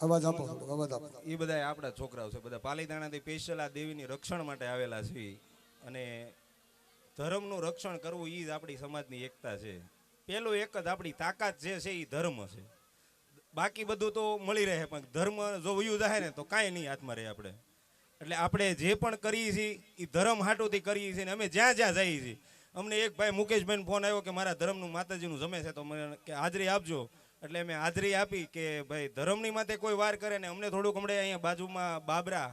અવાજ આપો અવાજ આપો. એ બધા આપણા છોકરાઓ છે, બધા પાલીતાણાથી સ્પેશિયલ આ દેવીની રક્ષણ માટે આવેલા છે. અને ધર્મનું રક્ષણ કરવું એ જ આપણી સમાજની એકતા છે. પેલું એક જ આપણી તાકાત જે છે એ ધર્મ છે. બાકી બધું તો મળી રહે, પણ ધર્મ જો વયું જાય ને તો કાંઈ નહીં હાથમાં રહે આપણે. એટલે આપણે જે પણ કરીએ છીએ એ ધર્મ હાટુથી કરીએ છીએ ને અમે જ્યાં જ્યાં જઈએ છીએ. અમને એક ભાઈ મુકેશભાઈ ફોન આવ્યો કે મારા ધર્મનું માતાજીનું જમે છે, તો મને કે હાજરી આપજો. એટલે મેં હાજરી આપી કે ભાઈ ધર્મની માથે કોઈ વાર કરે ને અમને થોડુંક હમણાં અહીંયા બાજુમાં બાબરા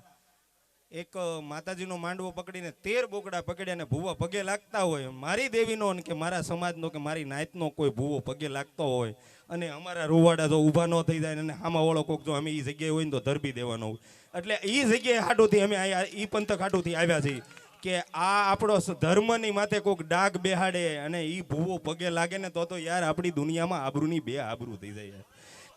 એક માતાજીનો માંડવો પકડીને તેર બોકડા પકડ્યા ને ભૂવા પગે લાગતા હોય. મારી દેવીનો કે મારા સમાજનો કે મારી નાયતનો કોઈ ભૂવો પગે લાગતો હોય. અને અમારા રૂવાડા જો ઊભા ન થઈ જાય અને આમાં ઓળો કોક જો અમે એ જગ્યાએ હોય ને તો ધરબી દેવાનો હોય. એટલે એ જગ્યાએ હાટુથી અમે અહીંયા એ પંથક હાટુથી આવ્યા છીએ. કે આ આપણો ધર્મની માથે કોઈક ડાઘ બેહાડે અને એ ભૂવો પગે લાગે ને તો તો યાર આપણી દુનિયામાં આબરૂની બે આબરૂ થઈ જાય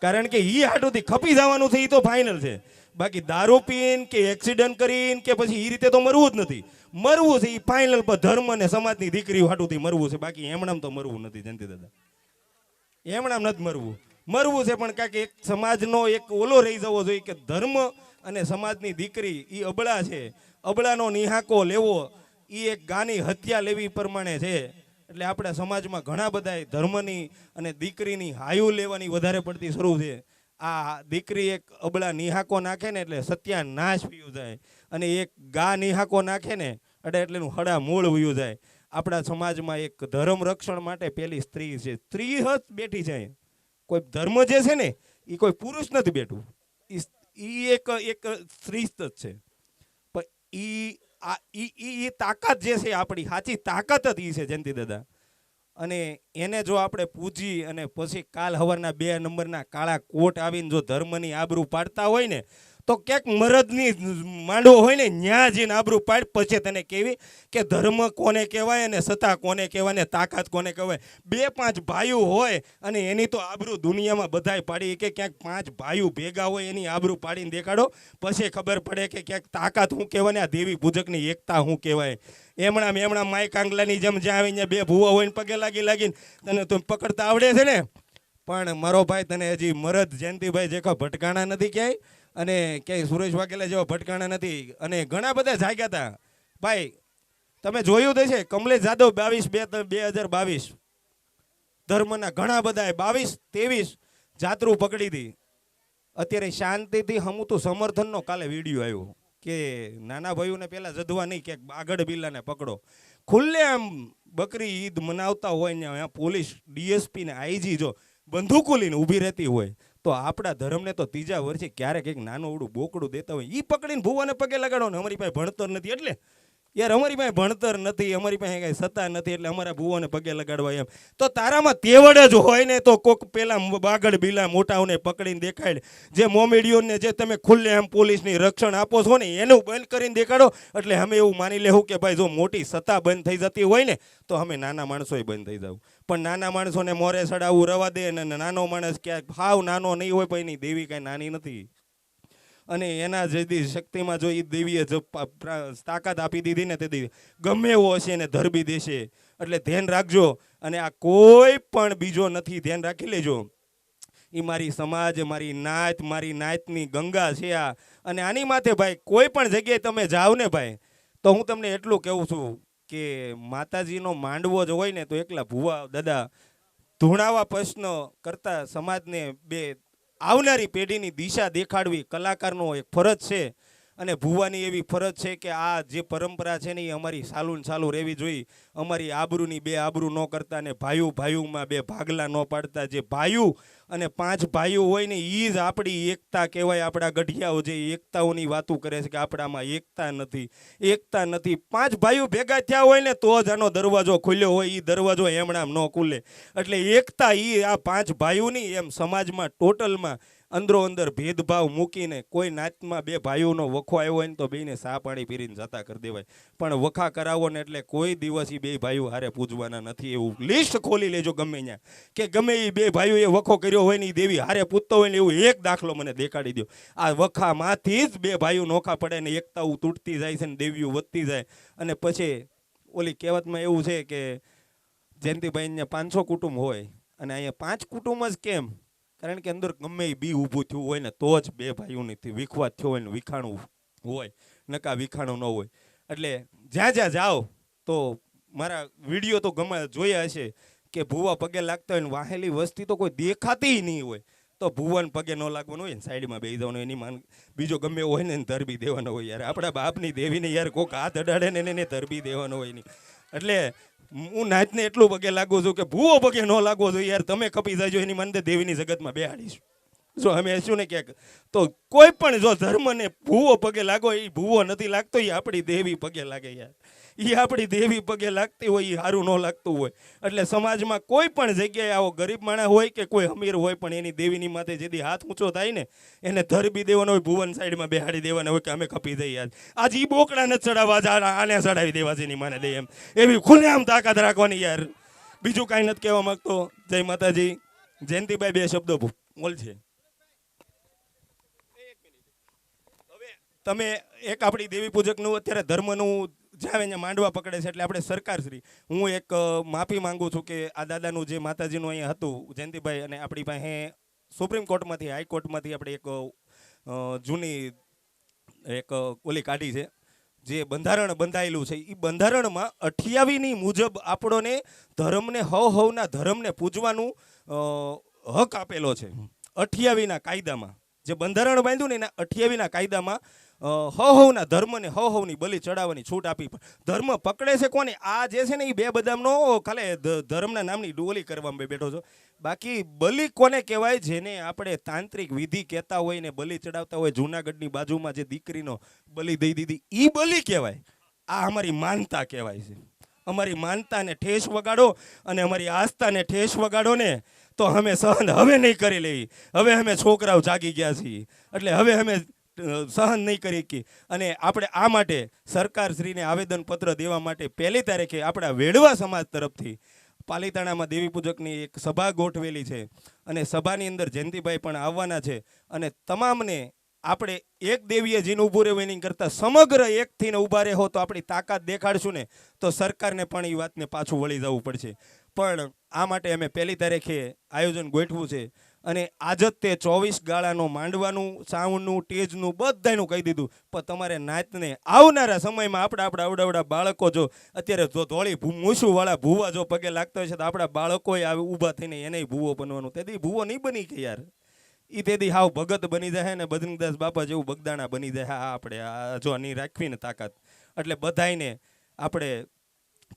કારણ કે એ હાટુથી ખપી જવાનું છે એ તો ફાઇનલ છે. બાકી દારૂ પીન કે એક્સિડન્ટ કરીને કે પછી એ રીતે તો મરવું જ નથી. મરવું છે એ ફાઇનલ પર ધર્મ અને સમાજની દીકરી હાટુથી મરવું છે, બાકી એમણામ તો મરવું નથી, જયંતિ દાદા. એમણામ નથી મરવું. મરવું છે, પણ કાંઈક એક સમાજનો એક ઓલો રહી જવો જોઈએ કે ધર્મ અને સમાજની દીકરી એ અબળા છે. અબળાનો નિહાકો લેવો એ એક ગાની હત્યા લેવી પ્રમાણે છે. એટલે આપણા સમાજમાં ઘણા બધા ધર્મની અને દીકરીની હાયુ લેવાની વધારે પડતી શરૂ છે. આ દીકરી એક અબળા નિહાકો નાખે ને એટલે સત્યાનાશ પીયું જાય. અને એક ગા નિહાકો નાખે ને એટલે એટલેનું હડા મૂળ વયું જાય. આપણા સમાજમાં એક ધર્મ રક્ષણ માટે પેલી સ્ત્રી છે. સ્ત્રી જ બેઠી જાય કોઈ ધર્મ જે છે ને એ કોઈ પુરુષ નથી બેઠું. એ એક એક સ્ત્રી જ છે. ઈ આ તાકાત જે છે આપણી, સાચી તાકાત જ એ છે જયંતિ દાદા. અને એને જો આપણે પૂજી અને પછી કાલ હવારના બે નંબરના કાળા કોટ આવીને જો ધર્મની આબરૂ પાડતા હોય ને તો ક્યાંક મરદની માંડવો હોય ને, ન્યા જઈને આબરૂ પાડ, પછી તને કેવી કે ધર્મ કોને કહેવાય અને સત્તા કોને કહેવાય ને તાકાત કોને કહેવાય. બે પાંચ ભાઈઓ હોય અને એની તો આબરૂ દુનિયામાં બધાય પાડી કે ક્યાંક પાંચ ભાઈઓ ભેગા હોય એની આબરૂ પાડીને દેખાડો. પછી ખબર પડે કે ક્યાંક તાકાત હું કહેવાય ને, આ દેવી પૂજકની એકતા શું કહેવાય. એમણા એમણા માય કાંગલાની જેમ જ્યાં આવીને બે ભૂવા હોય ને પગે લાગી લાગીને, તને તું પકડતા આવડે છે ને. પણ મારો ભાઈ તને હજી મરદ જયંતિભાઈ જેખા ભટકાણા નથી ક્યાંય? અને ક્યાંય સુરેશ વાઘેલા જેવા ભટકાણા નથી. અને ઘણા બધા જાગ્યા હતા. ભાઈ, તમે જોયું તો છે, કમલેશ જાદવ બાવીસ, બે બે હજાર બાવીસ. ધર્મના ઘણા બધા બાવીસ, ત્રેવીસ જાત્રુ પકડી હતી. અત્યારે શાંતિથી હમુતું સમર્થનનો કાલે વીડિયો આવ્યો કે નાના ભાઈઓને પહેલાં જધવા નહીં કે આગળ બિલ્લાને પકડો. ખુલ્લે આમ બકરી ઈદ મનાવતા હોય ને પોલીસ, ડીએસપી ને આઈજી જો બંદૂકો લઈને ઊભી રહેતી હોય તો આપણા ધર્મને તો ત્રીજા વર્ષે ક્યારેક એક નાનું ઉડું બોકડું દેતા હોય એ પકડીને ભૂવાને પગે લગાડો ને અમારી પાસે ભણતર નથી, એટલે યાર, અમારી પાસે ભણતર નથી, અમારી પાસે કઈ સત્તા નથી એટલે અમારા ભૂવોને પગે લગાડવા એમ. તો તારામાં તેવડ જ હોય ને તો કોક પેલા બાગડ બીલા મોટાઓને પકડીને દેખાડ. જે મોમેડિયોને જે તમે ખુલ્લે એમ પોલીસની રક્ષણ આપો છો ને, એનું બંધ કરીને દેખાડો. એટલે અમે એવું માની લેવું કે ભાઈ, જો મોટી સત્તા બંધ થઈ જતી હોય ને, તો અમે નાના માણસોય બંધ થઈ જવું પણ નાના માણસોને મોરે સડાવવું રવા દે અને નાનો માણસ ક્યાંક હાવ નાનો નહીં હોય, પણ એની દેવી કાંઈ નાની નથી. અને એના જેથી શક્તિમાં જો એ દેવીએ જો તાકાત આપી દીધી ને તે દેવી ગમે એવો હશે એને ધરબી દેશે. એટલે ધ્યાન રાખજો અને આ કોઈ પણ બીજો નથી, ધ્યાન રાખી લેજો. એ મારી સમાજ, મારી નાત, મારી નાતની ગંગા છે આ. અને આની માથે ભાઈ કોઈ પણ જગ્યાએ તમે જાઓ ને ભાઈ, તો હું તમને એટલું કહું છું કે માતાજીનો માંડવો જ હોય ને તો એકલા ભુવા, દાદા ધૂણાવા પ્રશ્ન કરતા સમાજને બે આવનારી પેઢીની દિશા દેખાડવી કલાકારનો એક ફરજ છે. અને ભુવાની એવી ફરજ છે કે આ જે પરંપરા છે ને એ અમારી સાલું ને સાલું રહેવી જોઈએ. અમારી આબરૂની બે આબરૂ ન કરતા ને ભાઈઓ ભાઈઓમાં બે ભાગલા ન પાડતા. જે ભાઈઓ અને પાંચ ભાઈઓ હોય ને એ જ આપણી એકતા કહેવાય. આપણા ગઢિયાઓ જે એકતાઓની વાતો કરે છે કે આપણામાં એકતા નથી. એકતા નથી. પાંચ ભાઈઓ ભેગા થયા હોય ને તો જ આનો દરવાજો ખુલ્યો હોય. એ દરવાજો એમણામ ન ખુલે. એટલે એકતા એ આ પાંચ ભાઈઓની એમ સમાજમાં ટોટલમાં અંદરો અંદર ભેદભાવ મૂકીને કોઈ નાતમાં બે ભાઈઓનો વખો આવ્યો હોય ને તો બેને સા પાણી પીરીને જતા કરી દેવાય. પણ વખા કરાવો ને એટલે કોઈ દિવસ બે ભાઈઓ હારે પૂજવાના નથી. એવું લિસ્ટ ખોલી લેજો ગમે ત્યાં કે ગમે એ બે ભાઈઓએ વખો કર્યો હોય ને એ દેવી હારે પૂજતો હોય ને એવું એક દાખલો મને દેખાડી દો આ વખામાંથી જ બે ભાઈઓ નોખા પડે ને એકતાઓ તૂટતી જાય છે ને દેવીઓ વધતી જાય. અને પછી ઓલી કહેવતમાં એવું છે કે જયંતિભાઈને પાંચસો કુટુંબ હોય. અને અહીંયા પાંચ કુટુંબ જ કેમ? કારણ કે અંદર ગમે એ બી ઊભું થયું હોય ને, તો જ બે ભાઈઓની વિખવાદ થયો હોય ને, વિખાણું હોય, નકા વિખાણું ન હોય. એટલે જ્યાં જ્યાં જાઓ, તો મારા વીડિયો તો ગમે જોયા હશે કે ભૂવા પગે લાગતા હોય ને, વાહેલી વસ્તી તો કોઈ દેખાતી નહીં હોય. તો ભુવન પગે ન લાગવાનું હોય ને, સાઈડમાં બેસી જવાનું, એની માન બીજો ગમે હોય ને, એને ધરબી દેવાનો હોય યાર. આપણા બાપની દેવીને યાર કોક હાથ અડાડે ને, એને ધરબી દેવાનો હોય નહીં એટલે હું નાચને એટલું પગે લાગુ છું કે ભૂવો પગે ન લાગવો જોઈએ યાર. તમે કપી જાજો, એની મને દેવીની જગતમાં બેહાડીશું જો અમે શું ને ક્યાંક, તો કોઈ પણ જો ધર્મને ભૂવો પગે લાગો, એ ભૂવો નથી લાગતો, એ આપણી દેવી પગે લાગે યાર. એ આપણી દેવી પગે લાગતી હોય એ સારું ન લાગતું હોય. એટલે સમાજમાં કોઈ પણ જગ્યાએ આવો ગરીબ માણસ હોય કે કોઈ અમીર હોય, પણ એની દેવીની માથે જેથી હાથ ઊંચો થાય ને, એને ધરબી દેવાનો હોય, ભુવન સાઈડમાં બેહાડી દેવાના હોય કે અમે કપી દઈએ આજ. આજ એ બોકડા નથી ચડાવવા આને ચડાવી દેવા એની માને દે એમ. એવી ખુલ્લેઆમ તાકાત રાખવાની યાર. બીજું કાંઈ નથી કહેવા માંગતો. જય માતાજી. જયંતિભાઈ બે શબ્દો બોલ છે. તમે એક આપણી દેવી પૂજકનું અત્યારે ધર્મનું જ્યાં અહીંયા માંડવા પકડે છે એટલે આપણે સરકારશ્રી, હું એક માફી માંગુ છું કે આ દાદાનું જે માતાજીનું અહીંયા હતું, જયંતિભાઈ, અને આપણી પાસે સુપ્રીમ કોર્ટમાંથી હાઈકોર્ટમાંથી આપણે એક જૂની એક ઓલી કાઢી છે, જે બંધારણ બંધાયેલું છે. એ બંધારણમાં અઠ્યાવીની મુજબ આપણોને ધર્મને હવ હવના ધર્મને પૂજવાનું હક આપેલો છે. અઠ્યાવીના કાયદામાં, જે બંધારણ બાંધ્યું ને એના અઠ્યાવીના કાયદામાં અ, હવ ધર્મને હવ હવની બલિ ચડાવવાની છૂટ આપી. પણ ધર્મ પકડે છે કોને? આ જે છે ને એ બે બદામનો ખાલી ધર્મના નામની ડોલી કરવામાં બેઠો છો. બાકી બલિ કોને કહેવાય? જેને આપણે તાંત્રિક વિધિ કહેતા હોય ને બલિ ચડાવતા હોય જૂનાગઢની બાજુમાં જે દીકરીનો બલિ દઈ દીધી એ બલિ કહેવાય. આ અમારી માનતા કહેવાય છે. અમારી માનતાને ઠેસ વગાડો અને અમારી આસ્થાને ઠેસ વગાડો ને તો અમે સહન હવે નહીં કરી લેવી હવે અમે છોકરાઓ જાગી ગયા છીએ. એટલે હવે અમે સહન નહીં કરી શકી અને આપણે આ માટે સરકારશ્રીને આવેદનપત્ર દેવા માટે પહેલી તારીખે આપણા વેડવા સમાજ તરફથી પાલીતાણામાં દેવી પૂજકની એક સભા ગોઠવેલી છે. અને સભાની અંદર જયંતિભાઈ પણ આવવાના છે. અને તમામને આપણે એક દેવીએ જીને ઊભું રહેવું એની કરતાં સમગ્ર એકથી ને ઊભા રહો તો આપણી તાકાત દેખાડશું ને, તો સરકારને પણ એ વાતને પાછું વળી જવું પડશે. પણ આ માટે અમે પહેલી તારીખે આયોજન ગોઠવું છે. અને આજ તે ચોવીસ ગાળાનું માંડવાનું સાઉન્ડનું ટેજનું બધાયનું કહી દીધું. પણ તમારે નાચને આવનારા સમયમાં આપણા આપણા અવડાવડા બાળકો જો અત્યારે જો ધોળી મૂછુંવાળા ભૂવા જો પગે લાગતા હોય છે તો આપણા બાળકોએ આવે ઊભા થઈને એને ભૂવો બનવાનું. તેથી ભૂવો નહીં બની કે યાર? એ તેથી હાવ ભગત બની જાય ને બદ્રીદાસ બાપા જેવું બગદાણા બની જાય હા, આપણે આ જો નહીં રાખવી ને તાકાત. એટલે બધાયને આપણે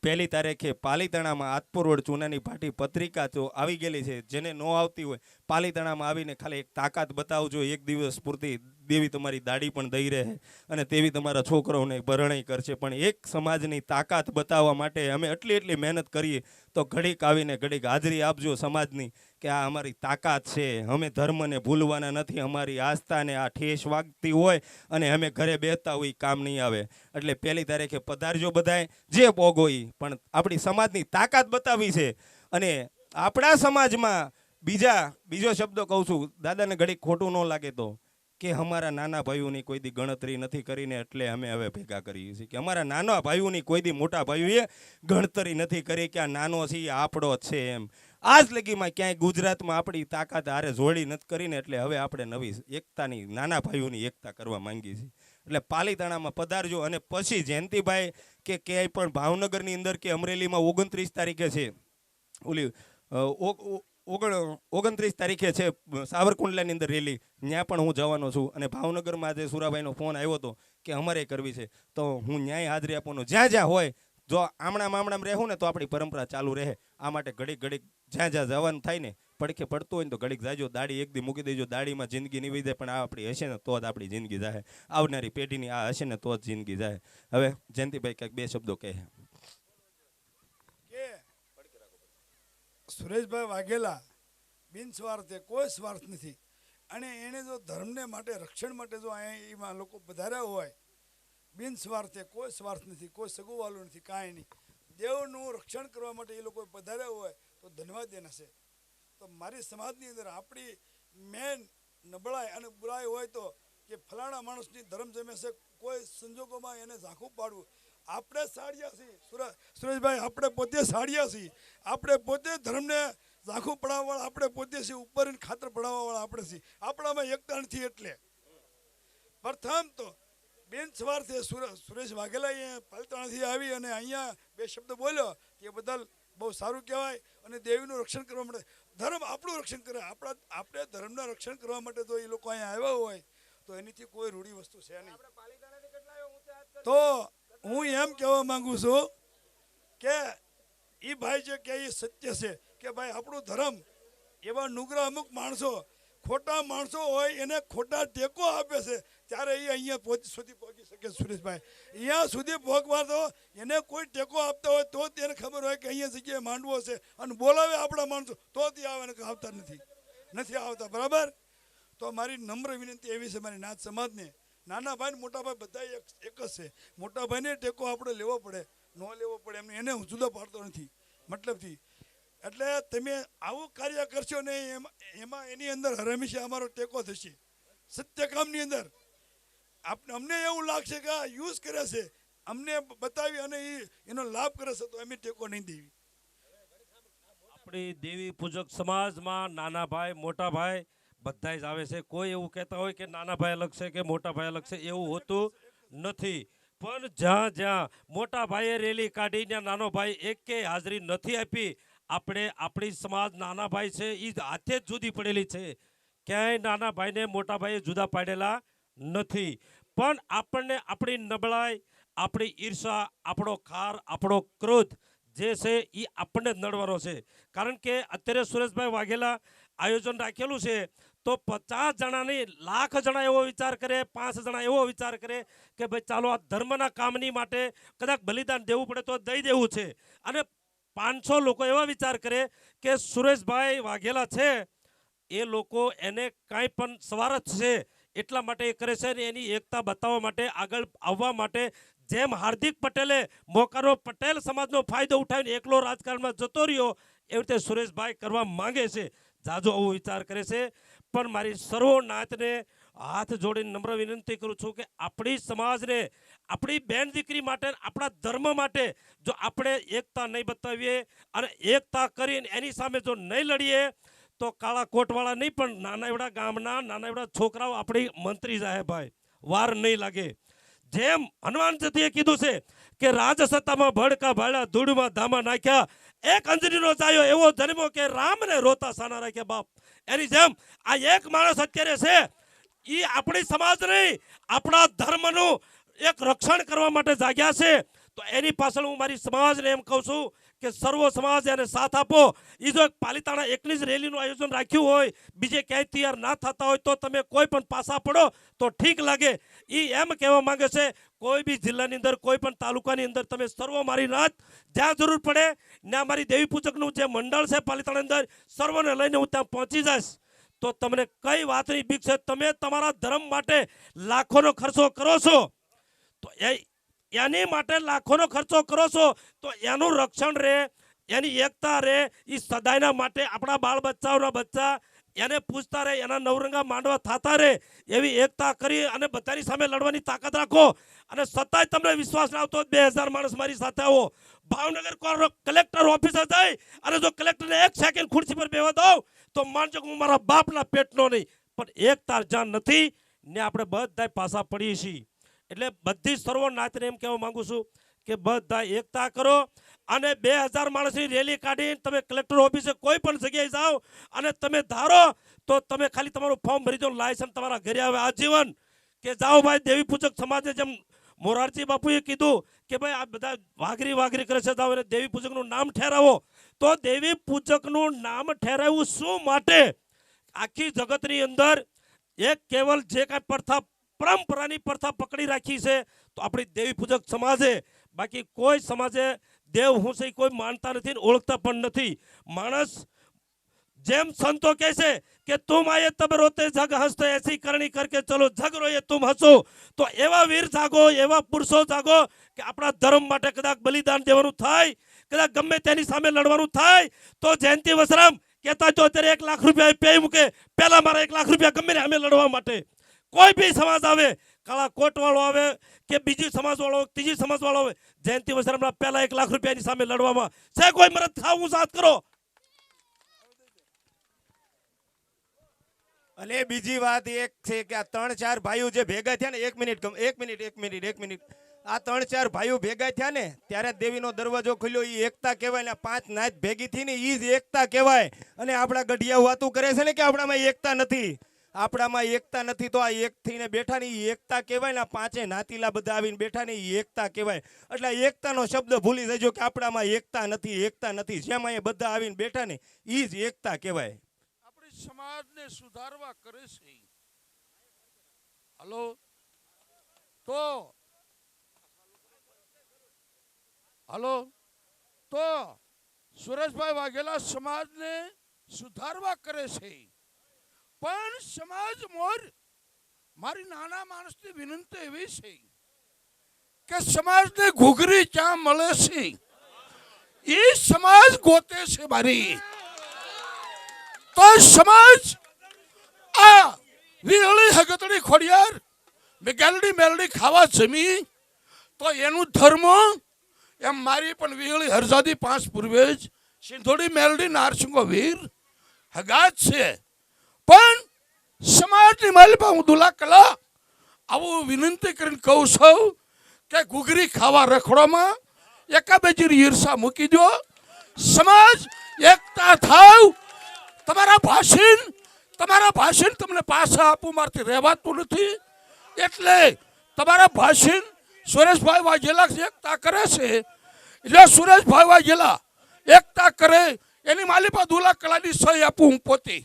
પહેલી તારીખે પાલીતાણામાં આતપુર રોડ ચૂનાની ભાટી પત્રિકા તો આવી ગયેલી છે. જેને ન આવતી હોય પાલીતાણામાં આવીને ખાલી એક તાકાત બતાવજો એક દિવસ પૂરતી દેવી તમારી દાઢી પણ દઈ રહે અને તેવી તમારા છોકરાઓને ભરણાઈ કરશે. પણ એક સમાજની તાકાત બતાવવા માટે અમે એટલી એટલી મહેનત કરીએ તો ઘડીક આવીને ઘડીક હાજરી આપજો સમાજની. કે આ અમારી તાકાત છે, અમે ધર્મને ભૂલવાના નથી, અમારી આસ્થાને આ ઠેસ વાગતી હોય અને અમે ઘરે બેસતા હોય કામ નહીં આવે. એટલે પહેલી તારીખે પધારજો બધાય, જે પોગો ઈ પણ આપણી સમાજની તાકાત બતાવી છે. અને આપણા સમાજમાં બીજા, બીજો શબ્દ કહું છું, દાદાને ઘડીક ખોટું ન લાગે તો, કે અમારા નાના ભાઈઓની કોઈ દી ગણતરી નથી કરીને એટલે અમે હવે ભેગા કરીએ છીએ. કે અમારા નાના ભાઈઓની કોઈ દી મોટા ભાઈઓએ ગણતરી નથી કરી કે આ નાનો છે એ આપણો છે એમ. આજ લગીમાં ક્યાંય ગુજરાતમાં આપણી તાકાત હારે જોડી નથી કરીને એટલે હવે આપણે નવી એકતાની, નાના ભાઈઓની એકતા કરવા માંગીએ છીએ એટલે પાલીતાણામાં પધારજો અને પછી જયંતિભાઈ કે ક્યાંય પણ ભાવનગરની અંદર કે અમરેલીમાં ઓગણત્રીસ તારીખે છે, ઓલી ઓગણ, ઓગણત્રીસ તારીખે છે સાવરકુંડલાની અંદર રેલી, ત્યાં પણ હું જવાનો છું અને ભાવનગરમાં આજે સુરાભાઈનો ફોન આવ્યો હતો કે અમારે કરવી છે. તો હું ન્યાય હાજરી આપવાનો, જ્યાં જ્યાં હોય જો આમણામ આમણામ રહેવું ને તો આપણી પરંપરા ચાલુ રહે. આ માટે ઘડીક ઘડીક જ્યાં જ્યાં જવાનું થાય ને પડખે પડતું હોય ને તો ઘડીક જાજો દાડી એક દી મૂકી દેજો. દાડીમાં જિંદગી નીવી જાય પણ આ આપણી હશે ને તો જ આપણી જિંદગી જાય આવનારી પેઢીની આ હશે ને તો જ જિંદગી જાય હવે જયંતિભાઈ કંઈક બે શબ્દો કહે. સુરેશભાઈ વાઘેલા બિનસ્વાર્થે કોઈ સ્વાર્થ નથી. અને એણે જો ધર્મને માટે, રક્ષણ માટે જો અહીંયા લોકો પધાર્યા હોય બિનસ્વાર્થે કોઈ સ્વાર્થ નથી, કોઈ સગુવાલું નથી, કાંઈ નહીં. દેવનું રક્ષણ કરવા માટે એ લોકો પધાર્યા હોય તો ધન્યવાદ એના છે. તો મારી સમાજની અંદર આપણી મેન નબળાઈ અને બુરાઈ હોય તો કે ફલાણા માણસની ધર્મ જમે છે, કોઈ સંજોગોમાં એને ઝાંખું પાડવું. આપણે સાડિયા છીએ સુરજ સુરેશભાઈ, આપણે પોતે સાડિયા છીએ. આપણે પોતે ધર્મને ઝાંખું પડાવવાળા આપણે પોતે છીએ ઉપર ખાતર પડાવવાવાળા આપણે છીએ. આપણામાં એકતા નથી એટલે. પ્રથમ તો બેન સવારથી સુર- સુરેશ વાઘેલા અહીંયા પાલતાણાથી આવી અને અહીંયા બે શબ્દ બોલ્યો તે બદલ બહુ સારું કહેવાય અને દેવીનું રક્ષણ કરવા માટે ધર્મ આપણું રક્ષણ કરે આપણા આપણે ધર્મના રક્ષણ કરવા માટે તો એ લોકો અહીંયા આવ્યા હોય તો એનીથી કોઈ રૂઢી વસ્તુ છે નહીં. તો હું એમ કહેવા માંગુ છું કે એ ભાઈ જે કે એ સત્ય છે કે ભાઈ આપણું ધર્મ એવા નુગ્રહ અમુક માણસો ખોટા માણસો હોય, એને ખોટા ટેકો આપે છે. ત્યારે એ અહીંયા સુધી પહોંચી શકે સુરેશભાઈ. અહીંયા સુધી પહોંચવા તો એને કોઈ ટેકો આપતા હોય તો તેને ખબર હોય કે અહીંયા જગ્યાએ માંડવો છે. અને બોલાવે આપણા માણસો, તો તે આવે આવતા નથી. નથી આવતા, બરાબર? તો મારી નમ્ર વિનંતી એવી છે મારી નાથ સમાજને. નાના ભાઈ મોટા ભાઈ બધા એક જ છે. મોટા ભાઈને ટેકો આપણે લેવો પડે, ન લેવો પડે એમને, એને હું જુદો પાડતો નથી. મતલબથી એટલે તમે આવું કાર્ય કરશો ને એમાં એમાં એની અંદર હંમેશા અમારો ટેકો થશે. સત્ય કામની અંદર. આપને અમને એવું લાગશે કે આ યુઝ કરે છે. અમને બતાવી અને એનો લાભ કરે છે તો અમે ટેકો નહીં દેવી. આપણી દેવી પૂજક સમાજમાં નાના ભાઈ, મોટા ભાઈ બધા જ આવે છે. કોઈ એવું કહેતા હોય કે નાના ભાઈ અલગ છે કે મોટા ભાઈ અલગ છે, એવું હોતું નથી. પણ જ્યાં જ્યાં મોટા ભાઈએ રેલી કાઢીને નાનો ભાઈ એકે હાજરી નથી આપી આપણે, આપણી સમાજ નાના ભાઈ છે એ હાથે જ જુદી પડેલી છે. ક્યાંય નાના ભાઈને મોટા ભાઈએ જુદા પાડેલા નથી. પણ આપણને આપણી નબળાઈ, આપણી ઈર્ષા, આપણો ખાર, આપણો ક્રોધ જે છે એ આપણને જ નડવાનો છે. કારણ કે અત્યારે સુરેશભાઈ વાઘેલા આયોજન રાખેલું છે, તો પચાસ જણાની, લાખ જણા એવો વિચાર કરે, પાંચ જણા એવો વિચાર કરે કે ભાઈ ચાલો આ ધર્મના કામની માટે કદાચ બલિદાન દેવું પડે તો દઈ દેવું છે. અને પાંચસો લોકો એવા વિચાર કરે કે સુરેશભાઈ વાઘેલા છે, એ લોકો એને કાંઈ પણ સવાર જ છે એટલા માટે એ કરે છે અને એની એકતા બતાવવા માટે, આગળ આવવા માટે. જેમ હાર્દિક પટેલે મોકારો પટેલ સમાજનો ફાયદો ઉઠાવીને એકલો રાજકારણમાં જતો રહ્યો, એવી રીતે સુરેશભાઈ કરવા માંગે છે. જાજો આવો વિચાર કરે છે. પણ મારી સર્વોનાથને હાથ જોડીને નમ્ર વિનંતી કરું છું કે આપણી સમાજને આપણી બેન દીકરી માટે આપણા ધર્મ માટે જો આપણે એકતા નહીં બતાવીએ અને એકતા કરીને એની સામે જો નહીં લડીએ, તો કાળા કોટવાળા નહીં, પણ નાના એવડા ગામના નાના એવડા છોકરાઓ આપણી મંત્રી જાય ભાઈ, વાર નહીં લાગે. જેમ હનુમાન જતીએ કીધું છે કે રાજસત્તામાં ભડકા ભાડ્યા ધૂળમાં ધામા નાખ્યા, એક અંજનીનો ચાયો એવો જન્મો કે રામને રોતા સાના રાખ્યા બાપ. એની જેમ આ એક માણસ અત્યારે છે એ આપણી સમાજ નહીં, આપણા ધર્મનું એક રક્ષણ કરવા માટે જાગ્યા છે, તો એની પાછળ હું મારી સમાજને એમ કહું છું કે સર્વ સમાજ એને સાથ આપો. એ જો એક પાલિતાણા એકની જ રેલીનું આયોજન રાખ્યું હોય, બીજે ક્યાંય તૈયાર ના થતા હોય તો તમે કોઈ પણ પાસા પડો તો ઠીક લાગે. એ એમ કહેવા માંગે છે, કોઈ બી જિલ્લાની અંદર, કોઈ પણ તાલુકાની અંદર તમે સર્વ મારી રાત જ્યાં જરૂર પડે, ત્યાં મારી દેવી પૂજકનું જે મંડળ છે પાલિતાણા અંદર, સર્વને લઈને હું ત્યાં પહોંચી જઈશ. તો તમને કઈ વાતની બીક છે? તમે તમારા ધર્મ માટે લાખોનો ખર્ચો કરો છો. તો એ એની માટે લાખોનો ખર્ચો કરો છો, તો એનું રક્ષણ રહે એની એકતા રહે એ સદાયના માટે આપણા બાળ બચ્ચાઓના બચ્ચા એને પૂછતા રહે, એના નવરંગા માંડવા થતા રહે, એવી એકતા કરી અને બધાની સામે લડવાની તાકાત રાખો. અને સતાય તમને વિશ્વાસ ના આવતો બે હજાર માણસ મારી સાથે આવો. ભાવનગર કલેક્ટર ઓફિસે જઈ અને જો કલેક્ટરને એક સેકન્ડ ખુરશી પર બેવા દઉં તો માનજો હું મારા બાપના પેટનો નહીં, પણ એકતા જાન નથી, ને આપણે બધા પાછા પડીએ છીએ. એટલે બધી સર્વનાથને એમ કહેવા માંગુ છું કે બધા એકતા કરો અને બે હજાર માણસની રેલી કાઢીને તમે કલેક્ટર ઓફિસે કોઈ પણ જગ્યાએ જાઓ અને તમે ધારો તો તમે ખાલી તમારું ફોર્મ ભરી દો, લાયસન્સ તમારા ઘરે આવે. આજીવન કે જાઓ ભાઈ, દેવી પૂજક સમાજે જેમ મોરારજી બાપુએ કીધું કે ભાઈ, આ બધા વાઘરી વાઘરી કરે છે, જાઓ અને દેવી પૂજકનું નામ ઠેરાવો. તો દેવી પૂજકનું નામ ઠેરાવવું શું માટે? આખી જગતની અંદર એક કેવલ જે કાંઈ પ્રથા પરંપરાની પ્રથા પકડી રાખી છે, તો આપણી દેવી પૂજક સમાજે, બાકી કોઈ સમાજે દેવ હું છે કોઈ માનતા નથી ઓળખતા પણ નથી. માણસ જેમ સંતો કહે છે કે, તુમ આયે તબ રોતે જગ હસતો, એસી કરણી કરકે ચલો જગ રોયે તુમ હસો. તો એવા વીર જાગો, એવા પુરુષો જાગો કે આપણા ધર્મ માટે કદાચ બલિદાન દેવાનું થાય, કદાચ ગમે તેની સામે લડવાનું થાય, તો જયંતિ વસરામ કહેતા, જો અત્યારે એક લાખ રૂપિયા પે મૂકે પહેલા મારા એક લાખ રૂપિયા ગમે ને સામે લડવા માટે. કોઈ બી સમાજ આવે, કાળા કોટ વાળો આવે કે બીજી સમાજ વાળો ત્રીજી સમાજ વાળો આવે, જયંતિ વસરામના પહેલા એક લાખ રૂપિયાની સામે લડવામાં. છે કોઈ મદદ થાવ, હું સાથ કરો. અને બીજી વાત એક છે કે આ ત્રણ ચાર ભાઈઓ જે ભેગા થયા ને, એક મિનિટ એક મિનિટ એક મિનિટ એક મિનિટ. આ ત્રણ ચાર ભાઈઓ ભેગા થયા ને, ત્યારે દેવીનો દરવાજો ખુલ્યો એ એકતા કહેવાય ને પાંચ નાચ ભેગી થઈ ને એ જ એકતા કહેવાય. અને આપણા ગઢિયા વાતું કરે છે ને કે આપણામાં એકતા નથી. આપણામાં એકતા નથી, તો આ એક થઈને બેઠા ને એકતા કહેવાય ને પાંચે નાતીલા બધા આવીને બેઠા ને એકતા કહેવાય. એટલે એકતાનો શબ્દ ભૂલી જજો કે આપણામાં એકતા નથી એકતા નથી. જેમ અહીંયા બધા આવીને બેઠા ને એ જ એકતા કહેવાય. આપણે સમાજને સુધારવા કરે છે. હલો? તો? હલો? તો? સુરેશભાઈ વાઘેલા સમાજને સુધારવા કરે છે. પણ સમાજ મોર મારી નાના માણસની વિનંતી એવી છે કે સમાજને ઘૂઘરી ક્યાં મળે છે. એ સમાજ ગોતે છે મારી. તો સમાજ આ વિરળી હગતડી ખોડિયાર મેગાલડી મેલડી ખાવા જમી, તો એનું ધર્મ એમ મારી પણ વિરળી હરજાદી પાંચ પૂર્વે જ સિંધોડી મેલડી નારસિંગો વીર હગાજ છે. પણ સમાજની માલિપા હું દુલા કલા આવું વિનંતી કરીને કહું છું કે ઘૂઘરી ખાવા રખડોમાં એકાબેજી ઈર્ષા મૂકી દો. સમાજ એકતા થાવ. તમારા ભાષણ તમારા ભાષણ તમને પાછા આપવું મારથી રહેવાતું નથી. એટલે તમારા ભાષણ સુરેશભાઈ વાઘેલા એકતા કરે છે. એટલે સુરેશભાઈ વાઘેલા એકતા કરે, એની માલિપા દુલા કલાની સહી આપું હું પોતે.